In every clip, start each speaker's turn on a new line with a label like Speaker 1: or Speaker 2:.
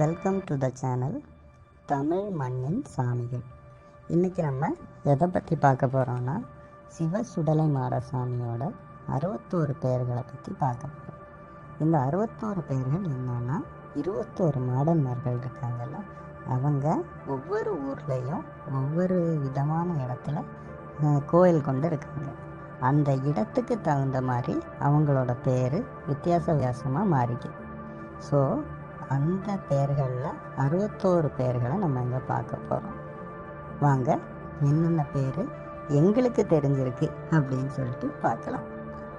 Speaker 1: Welcome to the channel Tamil மண்ணின் சாமிகள் இன்றைக்கி நம்ம எதை பற்றி பார்க்க போகிறோம்னா சிவ சுடலை மாட சாமியோட அறுபத்தோரு பெயர்களை பற்றி பார்க்க போகிறோம் இந்த அறுபத்தோரு பெயர்கள் என்னென்னா இருபத்தோரு மாடன்மார்கள் இருக்காங்கல்ல அவங்க ஒவ்வொரு ஊர்லேயும் ஒவ்வொரு விதமான இடத்துல கோயில் கொண்டு இருக்காங்க. அந்த இடத்துக்கு தகுந்த மாதிரி அவங்களோட பேர் வித்தியாச வித்தியாசமாக மாறிக்குது. ஸோ அந்த பெயர்களில் அறுபத்தோரு பெயர்களை நம்ம இங்கே பார்க்க போகிறோம் வாங்க என்னென்ன பேர் எங்களுக்கு தெரிஞ்சிருக்கு அப்படின்னு சொல்லிட்டு பார்க்கலாம்.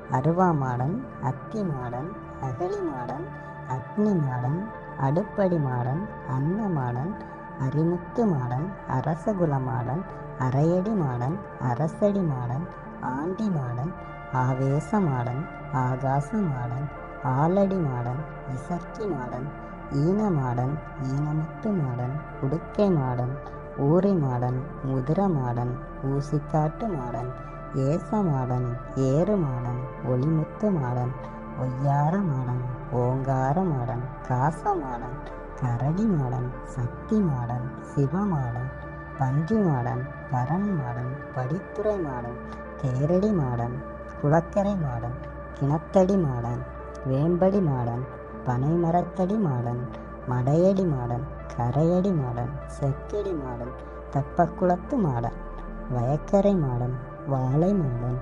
Speaker 1: அருவா மாடன் அத்தி மாடன் அகழி மாடன் அக்னி மாடன் அடுப்படி மாடன் அன்ன மாடன் அரிமுத்து modern அரசகுல modern அரையடி modern Arasadi modern aunty modern ஆவேச மாடன் ஆகாச மாடன் ஆலடி மாடன் இசக்கி மாடன் ஈன மாடன் ஈனமுத்து மாடன் உடுக்கை மாடன் ஊரை மாடன் முதிர மாடன் ஊசிக்காட்டு மாடன் ஏச மாடன் ஏறு மாடன் ஒளிமுத்து மாடன் ஒய்யார மாடன் ஓங்கார மாடன் காச மாடன் கரடி மாடன் சக்தி மாடன் சிவமாடன் பன்றி மாடன் பரண் மாடன் படித்துறை மாடன் தேரடி மாடன் குளக்கரை மாடன் கிணத்தடி மாடன் வேம்படி மாடன் பனை மரத்தடி மாடன் மடையடி மாடன் கரையடி மாடன் செக்கடி மாடன் தெப்பக்குளத்து மாடன் வயக்கரை மாடன் வாழை மாடன்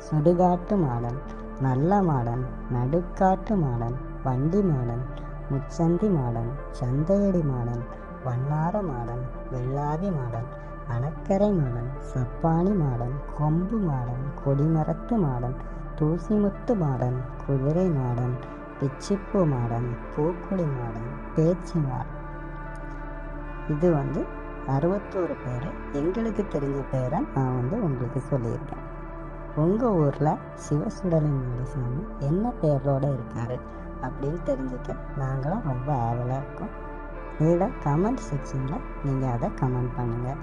Speaker 1: சுடுகாட்டு மாடன் நல்ல மாடன் நடுக்காட்டு மாடன் வண்டி மாடன் முச்சந்தி மாடன் சந்தையடி மாடன் வண்ணார மாடன் வெள்ளாவி மாடன் அணக்கரை மாடன் சப்பானி மாடன் கொம்பு மாடன் கொடிமரத்து மாடன் தூசிமுத்து மாடன் குதிரை மாடன் பிச்சிப்பூ மாடம் பூக்குடி மாடம் பேச்சி மாடம் இது வந்து அறுபத்தோரு பேர். எங்களுக்கு தெரிஞ்ச பேரை நான் வந்து உங்களுக்கு சொல்லியிருக்கேன். உங்கள் ஊரில் சிவசுடலின் சாமி என்ன பேரோடு இருக்கார் அப்படின்னு தெரிஞ்சுக்க நாங்களும் ரொம்ப ஆவலாக இருக்கோம். இதில் கமெண்ட் செக்ஷனில் நீங்கள் அதை கமெண்ட் பண்ணுங்கள்